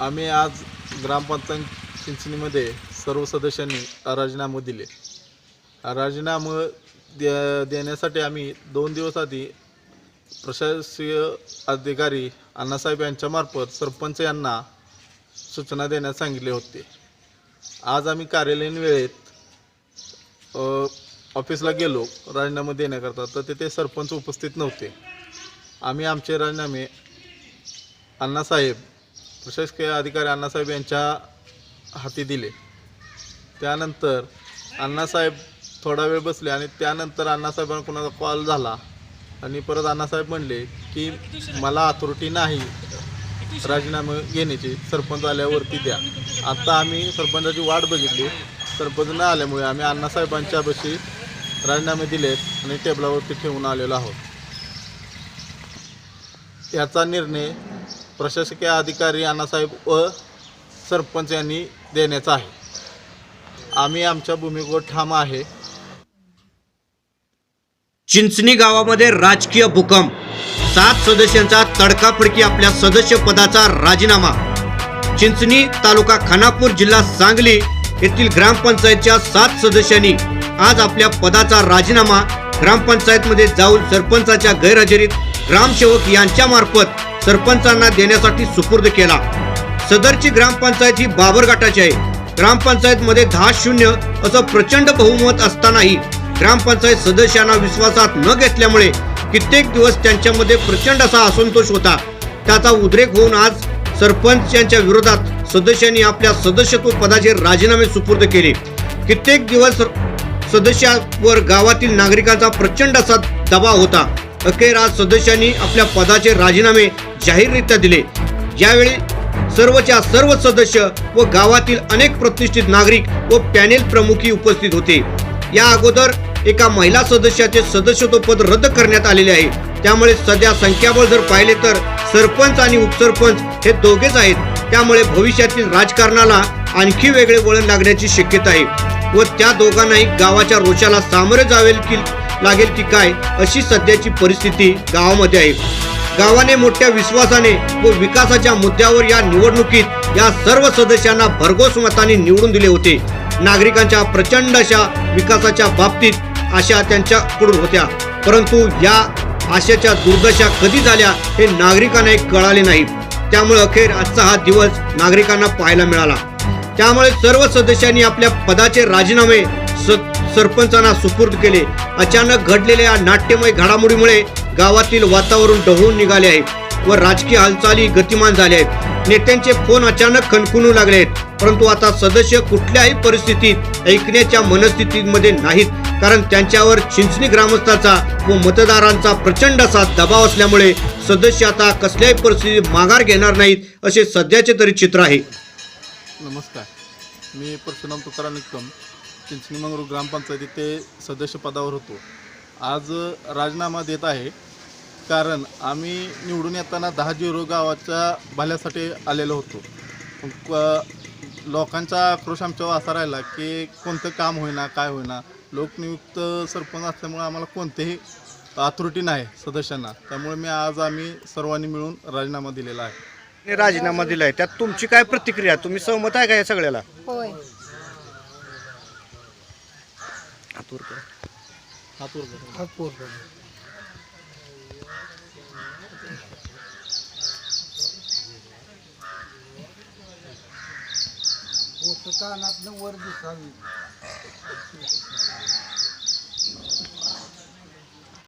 आम्ही आज ग्रामपंचायत चिंचणीमध्ये सर्व सदस्यांनी राजीनामे दिले. राजीनामे दे देण्यासाठी आम्ही दोन दिवस आधी प्रशासकीय अधिकारी अण्णासाहेब यांच्यामार्फत सरपंच यांना सूचना देण्यास सांगितले होते. आज आम्ही कार्यालयीन वेळेत ऑफिसला गेलो राजीनामे देण्याकरता तर तिथे सरपंच उपस्थित नव्हते. आम्ही आमचे राजीनामे अण्णासाहेब प्रशासकीय अधिकारी अण्णासाहेब यांच्या हाती दिले. त्यानंतर अण्णासाहेब थोडा वेळ बसले आणि त्यानंतर अण्णासाहेबांना कुणाचा कॉल झाला आणि परत अण्णासाहेब म्हणले की मला अथॉरिटी नाही राजीनामे घेण्याची सरपंच आल्यावरती द्या. आता आम्ही सरपंचाची वाट बघितली. सरपंच न आल्यामुळे आम्ही अण्णासाहेबांच्या बशी राजीनामे दिलेत आणि टेबलावरती ठेवून आलेलो आहोत. याचा निर्णय प्रशासकीय अधिकारी अण्णासाहेब व सरपंच यांनी देण्याचा आहे. आम्ही आमच्या भूमिकेवर ठाम आहे. चिंचणी गावामध्ये राजकीय भूकंप. सात सदस्यांचा तडकाफडकी आपल्या सदस्य पदाचा राजीनामा. चिंचणी तालुका खानापूर जिल्हा सांगली येथील ग्रामपंचायतच्या सात सदस्यांनी आज आपल्या पदाचा राजीनामा ग्रामपंचायतमध्ये जाऊन सरपंचाच्या गैरहजेरीत ग्रामसेवक यांच्या मार्फत सरपंचांना देण्यासाठी सुपूर्द केला. सदरची ग्रामपंचायत ही बाबर गटाची आहे. ग्रामपंचायतमध्ये दहा शून्य असं प्रचंड बहुमत असतानाही ग्रामपंचायत सदस्यांना विश्वासात न घेतल्यामुळे कित्येक दिवस त्यांच्यामध्ये प्रचंड असा असंतोष होता. त्याचा उद्रेक होऊन आज सरपंच यांच्या विरोधात सदस्यांनी आपल्या सदस्यत्व पदाचे राजीनामे सुपूर्द केले. कित्येक दिवस सदस्यावर गावातील नागरिकांचा प्रचंड असा दबाव होता. अखेर आज सदस्यांनी आपल्या पदाचे राजीनामे जाहीररित्या दिले. यावेळी सर्वच्या सर्व सदस्य व गावातील अनेक प्रतिष्ठित नागरिक व पॅनेल प्रमुखही उपस्थित होते. या अगोदर एका महिला सदस्याचे सदस्यत्व पद रद्द करण्यात आलेले आहे. त्यामुळे सध्या संख्याबळ जर पाहिले तर सरपंच आणि उपसरपंच हे दोघेच आहेत. त्यामुळे भविष्यातील राजकारणाला आणखी वेगळे वळण लागण्याची शक्यता आहे. व त्या दोघांनाही गावाच्या रोषाला सामोरे जावे की लागेल की काय अशी सध्याची परिस्थिती गावामध्ये आहे. गावाने मोठ्या विश्वासाने व विकासाच्या मुद्द्यावर या निवडणुकीत या सर्व सदस्यांना भरघोस मताने निवडून दिले होते. नागरिकांच्या प्रचंड अशा विकासाच्या बाबतीत आशा त्यांच्याकडून होत्या. परंतु या आशेच्या दुर्दशा कधी झाल्या हे नागरिकांना कळाले नाही. त्यामुळे अखेर आजचा हा दिवस नागरिकांना पाहायला मिळाला. त्यामुळे सर्व सदस्यांनी आपल्या पदाचे राजीनामे सरपंचांना सुपूर्द केले. अचानक घडलेल्या नाट्यमय घडामोडीमुळे गावातील वातावरण ढवळून निघाले आहे व राजकीय हालचाली गतिमान झाल्या आहेत. नेत्यांचे फोन अचानक खणखुनू लागले आहेत. परंतु आता सदस्य कुठल्याही परिस्थितीत ऐकण्याच्या मनस्थितीमध्ये नाहीत. कारण त्यांच्यावर चिंचणी ग्रामस्थाचा व मतदारांचा प्रचंड असा दबाव असल्यामुळे सदस्य आता कसल्याही परिस्थितीत माघार घेणार नाहीत असे सध्याचे तरी चित्र आहे. नमस्कार. मी परशुराम तुकाराम निकम चिंचणी मंगरूळ ग्रामपंचायतीत ते सदस्य पदावर होतो. आज राजीनामा देत आहे कारण आम्ही निवडून येताना दहा झिरो गावाच्या भल्यासाठी आलेलो होतो. लोकांचा आक्रोश आमच्यावर असा राहिला की कोणतं काम होईना काय होईना. लोकनियुक्त सरपंच असल्यामुळे आम्हाला कोणतेही अथॉरिटी नाही सदस्यांना. त्यामुळे मी आज आम्ही सर्वांनी मिळून राजीनामा दिलेला आहे. राजीनामा दिलाय. त्यात तुमची काय प्रतिक्रिया? तुम्ही सहमत आहे का या सगळ्याला? होय. हातूरकर हातूरकर हा पोरगा कानातनं वर दिसावी.